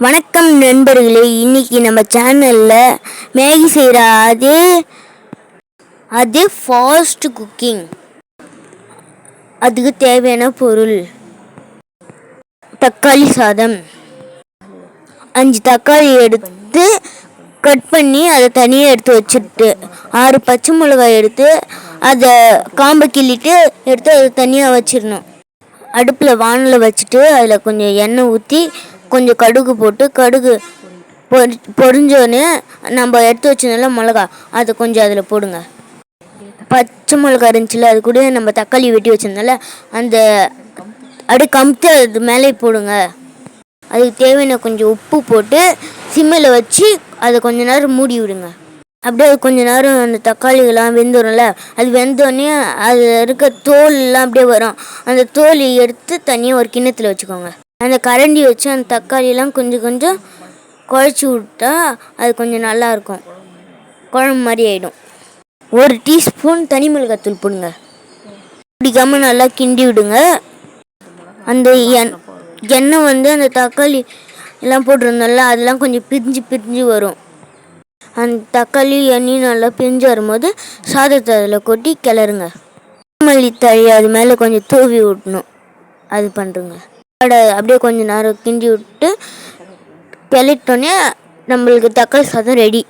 வணக்கம் நண்பர்களே இன்னைக்கு நம்ம சேனலில் மேகி செய்கிற அதே அதே ஃபாஸ்ட் குக்கிங் அதுக்கு தேவையான பொருள் தக்காளி சாதம். அஞ்சு தக்காளி எடுத்து கட் பண்ணி அதை தனியாக எடுத்து வச்சுட்டு ஆறு பச்சை மிளகாய் எடுத்து அதை காம்பை கிள்ளிட்டு எடுத்து அதை தனியாக வச்சிடணும். அடுப்பில் வானலில் வச்சுட்டு அதில் கொஞ்சம் எண்ணெய் ஊற்றி கொஞ்சம் கடுகு போட்டு கடுகு பொரி பொரிஞ்சோடனே நம்ம எடுத்து வச்சதுனால மிளகா அதை கொஞ்சம் அதில் போடுங்க. பச்சை மிளகா இருந்துச்சுல அது கூட நம்ம தக்காளி வெட்டி வச்சிருந்தால அந்த அப்படியே கமுத்து அது மேலே போடுங்க. அதுக்கு தேவையான கொஞ்சம் உப்பு போட்டு சிம்மில் வச்சு அதை கொஞ்ச நேரம் மூடி விடுங்க. அப்படியே அது கொஞ்ச நேரம் அந்த தக்காளிகள்லாம் வெந்துடும்ல அது வெந்தோடனே அதில் இருக்க தோல்லாம் அப்படியே வரும். அந்த தோல் எடுத்து தனியாக ஒரு கிண்ணத்தில் வச்சுக்கோங்க. அந்த கரண்டி வச்சு அந்த தக்காளியெல்லாம் கொஞ்சம் கொஞ்சம் குழச்சி விட்டா அது கொஞ்சம் நல்லாயிருக்கும். குழம்பு மாதிரி ஆகிடும் ஒரு டீஸ்பூன் தனி மிளகாத்தூள் போடுங்க. பிடிக்காமல் நல்லா கிண்டி விடுங்க. அந்த எண் எண்ணெய் வந்து அந்த தக்காளி எல்லாம் போட்டிருந்தோம்ல அதெல்லாம் கொஞ்சம் பிரிஞ்சு பிரிஞ்சு வரும். அந்த தக்காளி எண்ணெயும் நல்லா பிரிஞ்சு வரும்போது சாதத்தை அதில் கொட்டி கிளறுங்க. மல்லி தழி அது மேலே கொஞ்சம் தூவி விட்டணும் அது பண்ணுறங்க அட அப்படியே கொஞ்ச நேரம் கிண்டி விட்டு கிளட்டோன்னே நம்மளுக்கு தக்காளி சாதம் ரெடி